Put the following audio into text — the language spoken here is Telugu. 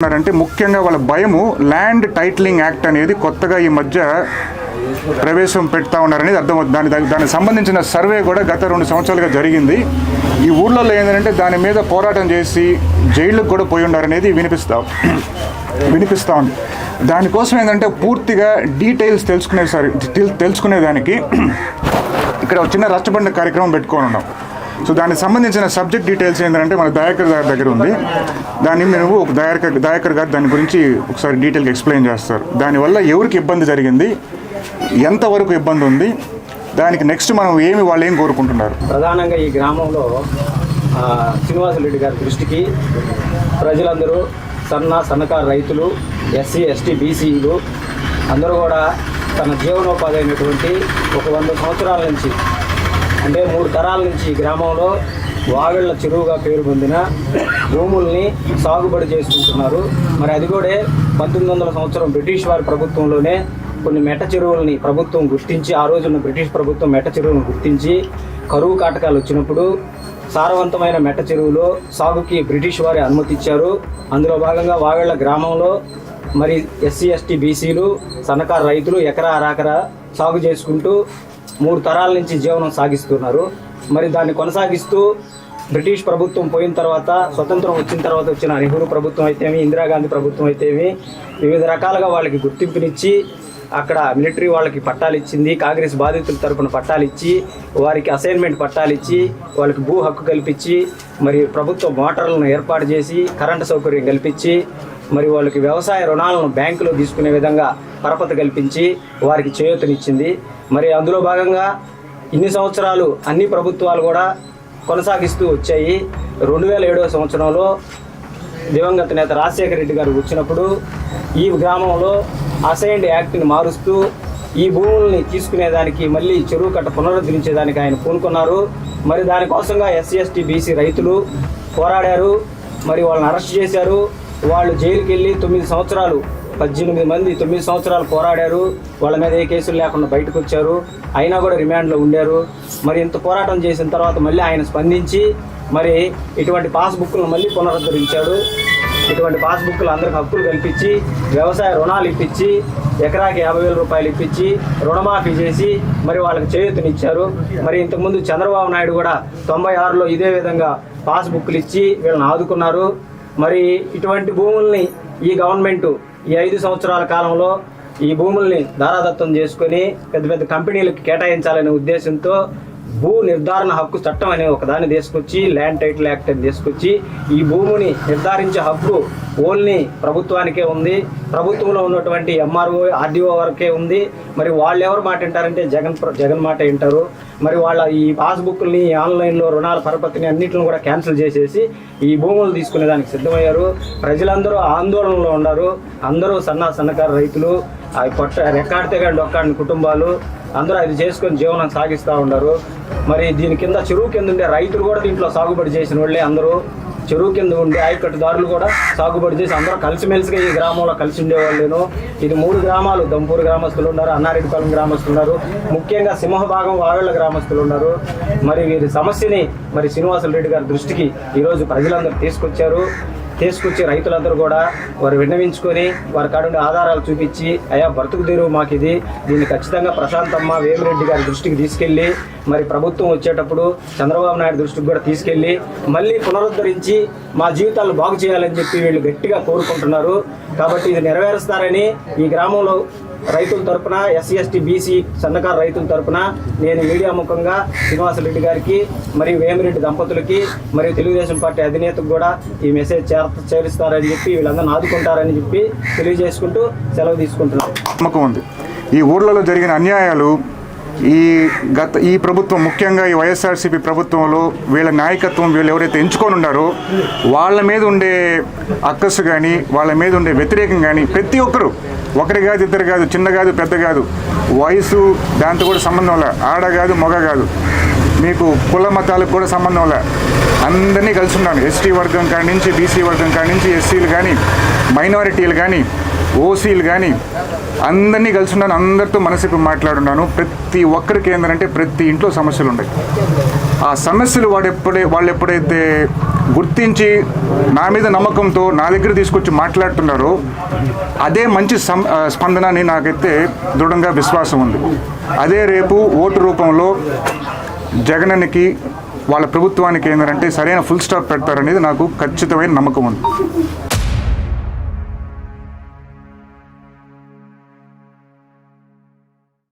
ఉన్నారంటే ముఖ్యంగా వాళ్ళ భయము ల్యాండ్ టైటిలింగ్ యాక్ట్ అనేది కొత్తగా ఈ మధ్య ప్రవేశం పెడతా ఉన్నారనేది అర్థమవుతుంది. దాని దాని- దానికి సంబంధించిన సర్వే కూడా గత రెండు సంవత్సరాలుగా జరిగింది. ఈ ఊర్లలో ఏంటంటే దాని మీద పోరాటం చేసి జైళ్ళకు కూడా పోయి ఉన్నారనేది వినిపిస్తా వినిపిస్తూ ఉంది. దానికోసం ఏంటంటే పూర్తిగా డీటెయిల్స్ తెలుసుకునే సరి తెలుసుకునేదానికి ఇక్కడ చిన్న రచ్చబండ కార్యక్రమం పెట్టుకొని ఉన్నాం సో దానికి సంబంధించిన సబ్జెక్ట్ డీటెయిల్స్ ఏంటంటే మన దయాకర్ గారి దగ్గర ఉంది. దాన్ని మేము ఒక దయాకర్ దయాకర్ గారు దాని గురించి ఒకసారి డీటెయిల్గా ఎక్స్ప్లెయిన్ చేస్తారు. దానివల్ల ఎవరికి ఇబ్బంది జరిగింది? ఎంతవరకు ఇబ్బంది ఉంది? దానికి నెక్స్ట్ మనం ఏమి వాళ్ళు ఏం కోరుకుంటున్నారు? ప్రధానంగా ఈ గ్రామంలో శ్రీనివాసరెడ్డి గారి దృష్టికి ప్రజలందరూ సన్న సన్నకారు రైతులు ఎస్సీ ఎస్టీ బీసీలు అందరూ కూడా తన జీవనోపాధి అయినటువంటి ఒక వంద సంవత్సరాల నుంచి అంటే మూడు తరాల నుంచి ఈ గ్రామంలో వాగళ్ళ చెరువుగా పేరు పొందిన భూముల్ని సాగుబడి చేసుకుంటున్నారు. మరి అది కూడా పంతొమ్మిది వందల సంవత్సరం బ్రిటిష్ వారి ప్రభుత్వంలోనే కొన్ని మెట్ట చెరువుల్ని ప్రభుత్వం గుర్తించి ఆ రోజున బ్రిటిష్ ప్రభుత్వం మెట్ట చెరువులను గుర్తించి కరువు కాటకాలు వచ్చినప్పుడు సారవంతమైన మెట్ట చెరువులో సాగుకి బ్రిటిష్ వారి అనుమతి ఇచ్చారు. అందులో భాగంగా వాగళ్ళ గ్రామంలో మరి ఎస్సీ ఎస్టీ బీసీలు సన్నకారు రైతులు ఎకరా అరాకరా సాగు చేసుకుంటూ మూడు తరాల నుంచి జీవనం సాగిస్తున్నారు. మరి దాన్ని కొనసాగిస్తూ బ్రిటిష్ ప్రభుత్వం పోయిన తర్వాత స్వతంత్రం వచ్చిన తర్వాత వచ్చిన నెహ్రూ ప్రభుత్వం అయితేమి ఇందిరాగాంధీ ప్రభుత్వం అయితేమి వివిధ రకాలుగా వాళ్ళకి గుర్తింపునిచ్చి అక్కడ మిలిటరీ వాళ్ళకి పట్టాలు ఇచ్చింది కాంగ్రెస్ బాధితుల తరపున పట్టాలు ఇచ్చి వారికి అసైన్మెంట్ పట్టాలు ఇచ్చి వాళ్ళకి భూ హక్కు కల్పించి మరి ప్రభుత్వ మోటార్లను ఏర్పాటు చేసి కరెంటు సౌకర్యం కల్పించి మరి వాళ్ళకి వ్యవసాయ రుణాలను బ్యాంకులో తీసుకునే విధంగా పరపతి కల్పించి వారికి చేయూతనిచ్చింది. మరి అందులో భాగంగా ఇన్ని సంవత్సరాలు అన్ని ప్రభుత్వాలు కూడా కొనసాగిస్తూ వచ్చాయి. రెండు వేల ఏడవ సంవత్సరంలో దివంగత నేత రాజశేఖర రెడ్డి గారు వచ్చినప్పుడు ఈ గ్రామంలో అసైన్డ్ యాక్ట్ని మారుస్తూ ఈ భూముల్ని తీసుకునేదానికి మళ్ళీ చెరువు కట్ట పునరుద్ధరించేదానికి ఆయన పూనుకున్నారు. మరి దానికోసంగా ఎస్సీ ఎస్టీ బీసీ రైతులు పోరాడారు. మరి వాళ్ళని అరెస్ట్ చేశారు. వాళ్ళు జైలుకి వెళ్ళి తొమ్మిది సంవత్సరాలు పద్దెనిమిది మంది తొమ్మిది సంవత్సరాలు పోరాడారు. వాళ్ళ మీద ఏ కేసులు లేకుండా బయటకు వచ్చారు అయినా కూడా రిమాండ్లో ఉండారు. మరి ఇంత పోరాటం చేసిన తర్వాత మళ్ళీ ఆయన స్పందించి మరి ఇటువంటి పాస్బుక్లను మళ్ళీ పునరుద్ధరించాడు. ఇటువంటి పాస్బుక్లు అందరికి హక్కులు కల్పించి వ్యవసాయ రుణాలు ఇప్పించి ఎకరాకి యాభై వేల రూపాయలు ఇప్పించి రుణమాఫీ చేసి మరి వాళ్ళకి చేయూతనిచ్చారు. మరి ఇంతకుముందు చంద్రబాబు నాయుడు కూడా తొంభై ఆరులో ఇదే విధంగా పాస్బుక్లు ఇచ్చి వీళ్ళని ఆదుకున్నారు. మరి ఇటువంటి భూముల్ని ఈ గవర్నమెంట్ ఈ ఐదు సంవత్సరాల కాలంలో ఈ భూముల్ని దారాదత్తం చేసుకొని పెద్ద పెద్ద కంపెనీలకు కేటాయించాలనే ఉద్దేశంతో భూ నిర్ధారణ హక్కు చట్టం అనే ఒక దాన్ని తీసుకొచ్చి ల్యాండ్ టైటిల్ యాక్ట్ అని తీసుకొచ్చి ఈ భూమిని నిర్ధారించే హక్కు ఓన్లీ ప్రభుత్వానికే ఉంది. ప్రభుత్వంలో ఉన్నటువంటి ఎంఆర్ఓ ఆర్డీఓ వరకే ఉంది. మరి వాళ్ళు ఎవరు మాట వింటారంటే జగన్ ప్ర- జగన్ మాట వింటారు. మరి వాళ్ళ ఈ పాస్బుక్ని ఆన్లైన్లో రుణాల పరపతిని అన్నింటిని కూడా క్యాన్సిల్ చేసేసి ఈ భూములు తీసుకునే దానికి సిద్ధమయ్యారు. ప్రజలందరూ ఆందోళనలో ఉన్నారు. అందరూ సన్న సన్నకారు రైతులు అవి కొట్ట రెక్కాడితే కానీ డొక్కాడిన కుటుంబాలు అందరూ అది చేసుకొని జీవనం సాగిస్తూ ఉన్నారు. మరి దీని కింద చెరువు కింద ఉండే రైతులు కూడా దీంట్లో సాగుబడి చేసిన వాళ్ళే అందరూ. చెరువు కింద ఉండే ఆయకట్టుదారులు కూడా సాగుబడి చేసి అందరూ కలిసిమెలిసిగా ఈ గ్రామంలో కలిసి ఉండేవాళ్ళేను. ఇది మూడు గ్రామాలు. దంపూరు గ్రామస్తులు ఉన్నారు అన్నారెడ్డిపాలెం గ్రామస్తులు ఉన్నారు. ముఖ్యంగా సింహభాగం వాగళ్ళ గ్రామస్తులు ఉన్నారు. మరి వీరి సమస్యని మరి శ్రీనివాసులు రెడ్డి గారి దృష్టికి ఈరోజు ప్రజలందరూ తీసుకొచ్చారు. తీసుకొచ్చి రైతులందరూ కూడా వారు విన్నవించుకొని వారి కాడుండి ఆధారాలు చూపించి అయ్యా బ్రతుకు తెరువు మాకు ఇది. దీన్ని ఖచ్చితంగా ప్రశాంతమ్మ వేమిరెడ్డి గారి దృష్టికి తీసుకెళ్ళి మరి ప్రభుత్వం వచ్చేటప్పుడు చంద్రబాబు నాయుడు దృష్టికి కూడా తీసుకెళ్ళి మళ్ళీ పునరుద్ధరించి మా జీవితాలు బాగు చేయాలని చెప్పి వీళ్ళు గట్టిగా కోరుకుంటున్నారు. కాబట్టి ఇది నెరవేరుస్తారని ఈ గ్రామంలో రైతుల తరపున ఎస్సీ ఎస్టీ బీసీ సన్నకారు రైతుల తరపున నేను మీడియా ముఖంగా శ్రీనివాసరెడ్డి గారికి మరియు వేమిరెడ్డి దంపతులకి మరియు తెలుగుదేశం పార్టీ అధినేతకు కూడా ఈ మెసేజ్ చేర చేరుస్తారని చెప్పి వీళ్ళందరిని ఆదుకుంటారని చెప్పి తెలియజేసుకుంటూ సెలవు తీసుకుంటున్నాను నమ్మకం ఉంది. ఈ ఊర్లలో జరిగిన అన్యాయాలు ఈ గత ఈ ప్రభుత్వం ముఖ్యంగా ఈ వైఎస్ఆర్సీపీ ప్రభుత్వంలో వీళ్ళ నాయకత్వం వీళ్ళు ఎవరైతే ఎంచుకొని ఉన్నారో వాళ్ళ మీద ఉండే అక్కసు కానీ వాళ్ళ మీద ఉండే వ్యతిరేకం కానీ ప్రతి ఒక్కరు ఒకరి కాదు ఇద్దరు కాదు చిన్న కాదు పెద్ద కాదు. వయసు దాంతో కూడా సంబంధం లే ఆడ కాదు మగ కాదు. మీకు కుల మతాలకు కూడా సంబంధం లే అందరినీ కలిసి ఉన్నాను ఎస్టీ వర్గం కాడి నుంచి బీసీ వర్గం కాడి నుంచి ఎస్సీలు కానీ మైనారిటీలు కానీ ఓసీలు కానీ అందరినీ కలిసి ఉన్నాను అందరితో మనసుకు మాట్లాడున్నాను. ప్రతి ఒక్కరికి ఏంటంటే ప్రతి ఇంట్లో సమస్యలు ఉన్నాయి ఆ సమస్యలు వాడు ఎప్పుడే వాళ్ళు ఎప్పుడైతే గుర్తించి నా మీద నమ్మకంతో నా దగ్గర తీసుకొచ్చి మాట్లాడుతున్నారో అదే మంచి సం స్పందన అని నాకైతే దృఢంగా విశ్వాసం ఉంది. అదే రేపు ఓటు రూపంలో జగనన్నకి వాళ్ళ ప్రభుత్వానికి ఏంటంటే సరైన ఫుల్ స్టాప్ పెడతారనేది నాకు ఖచ్చితమైన నమ్మకం ఉంది.